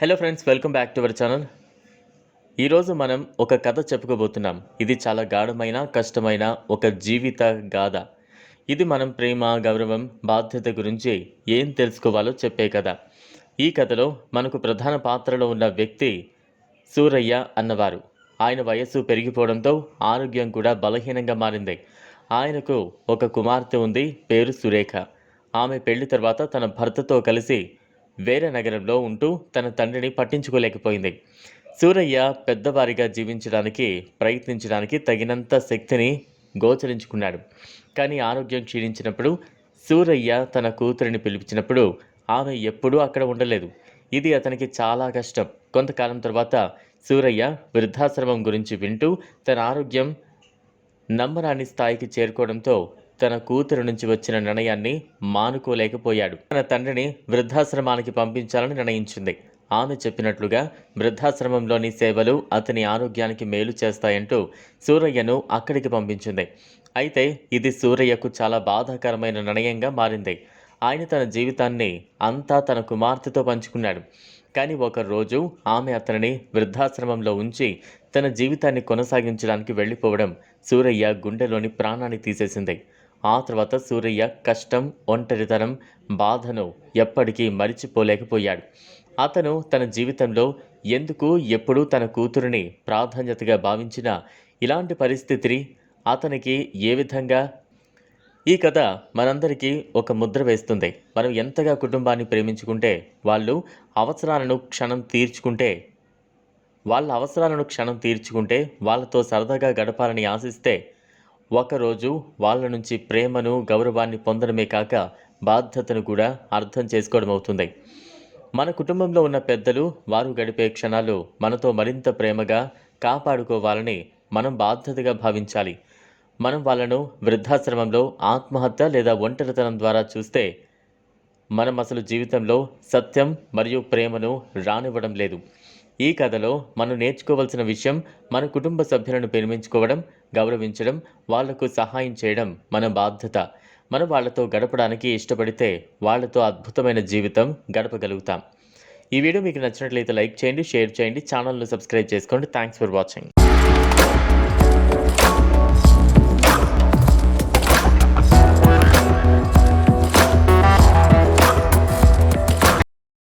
Hello friends welcome back to our channel ఈరోజు మనం ఒక కథ చెప్పుకోబోతున్నాం. ఇది చాలా గాఢమైన కష్టమైన ఒక జీవిత గాథ. ఇది మనం ప్రేమ గౌరవం బాధ్యత గురించి ఏం తెలుసుకోవాలో చెప్పే కథ. ఈ కథలో మనకు ప్రధాన పాత్రలో ఉన్న వ్యక్తి సూరయ్య అన్నవారు. ఆయన వయస్సు పెరిగిపోవడంతో ఆరోగ్యం కూడా బలహీనంగా మారింది. ఆయనకు ఒక కుమార్తె ఉంది పేరు సురేఖ. ఆమె పెళ్ళి తర్వాత తన భర్తతో కలిసి వేరే నగరంలో ఉంటూ తన తండ్రిని పట్టించుకోలేకపోయింది. సూరయ్య పెద్దవారిగా జీవించడానికి ప్రయత్నించడానికి తగినంత శక్తిని గోచరించుకున్నాడు. కానీ ఆరోగ్యం క్షీణించినప్పుడు సూరయ్య తన కూతురిని పిలిపించినప్పుడు ఆమె ఎప్పుడూ అక్కడ ఉండలేదు. ఇది అతనికి చాలా కష్టం. కొంతకాలం తర్వాత సూరయ్య వృద్ధాశ్రమం గురించి వింటూ తన ఆరోగ్యం నమ్మరాని స్థాయికి చేరుకోవడంతో తన కూతురు నుంచి వచ్చిన నిర్ణయాన్ని మానుకోలేకపోయాడు. తన తండ్రిని వృద్ధాశ్రమానికి పంపించాలని నిర్ణయించింది. ఆమె చెప్పినట్లుగా వృద్ధాశ్రమంలోని సేవలు అతని ఆరోగ్యానికి మేలు చేస్తాయంటూ సూరయ్యను అక్కడికి పంపించింది. అయితే ఇది సూరయ్యకు చాలా బాధాకరమైన నిర్ణయంగా మారింది. ఆయన తన జీవితాన్ని అంతా తన కుమార్తెతో పంచుకున్నాడు. కానీ ఒక రోజు ఆమె అతనిని వృద్ధాశ్రమంలో ఉంచి తన జీవితాన్ని కొనసాగించడానికి వెళ్ళిపోవడం సూరయ్య గుండెలోని ప్రాణాన్ని తీసేసింది. ఆ తర్వాత సూరయ్య కష్టం ఒంటరితనం బాధను ఎప్పటికీ మరిచిపోలేకపోయాడు. అతను తన జీవితంలో ఎందుకు ఎప్పుడూ తన కూతురిని ప్రాధాన్యతగా భావించినా ఇలాంటి పరిస్థితిని అతనికి ఏ విధంగా? ఈ కథ మనందరికీ ఒక ముద్ర వేస్తుంది. మనం ఎంతగా కుటుంబాన్ని ప్రేమించుకుంటే వాళ్ళు అవసరాలను క్షణం తీర్చుకుంటే వాళ్ళ అవసరాలను క్షణం తీర్చుకుంటే వాళ్ళతో సరదాగా గడపాలని ఆశిస్తే ఒకరోజు వాళ్ళ నుంచి ప్రేమను గౌరవాన్ని పొందడమే కాక బాధ్యతను కూడా అర్థం చేసుకోవడం అవుతుంది. మన కుటుంబంలో ఉన్న పెద్దలు వారు గడిపే క్షణాలు మనతో మరింత ప్రేమగా కాపాడుకోవాలని మనం బాధ్యతగా భావించాలి. మనం వాళ్ళను వృద్ధాశ్రమంలో ఆత్మహత్య లేదా ఒంటరితనం ద్వారా చూస్తే మనం అసలు జీవితంలో సత్యం మరియు ప్రేమను రానివ్వడం లేదు. ఈ కథలో మనం నేర్చుకోవలసిన విషయం మన కుటుంబ సభ్యులను ప్రేమించుకోవడం గౌరవించడం వాళ్ళకు సహాయం చేయడం మన బాధ్యత. మనం వాళ్ళతో గడపడానికి ఇష్టపడితే వాళ్ళతో అద్భుతమైన జీవితం గడపగలుగుతాం. ఈ వీడియో మీకు నచ్చినట్లయితే లైక్ చేయండి షేర్ చేయండి ఛానల్ను సబ్స్క్రైబ్ చేసుకోండి. Thanks for watching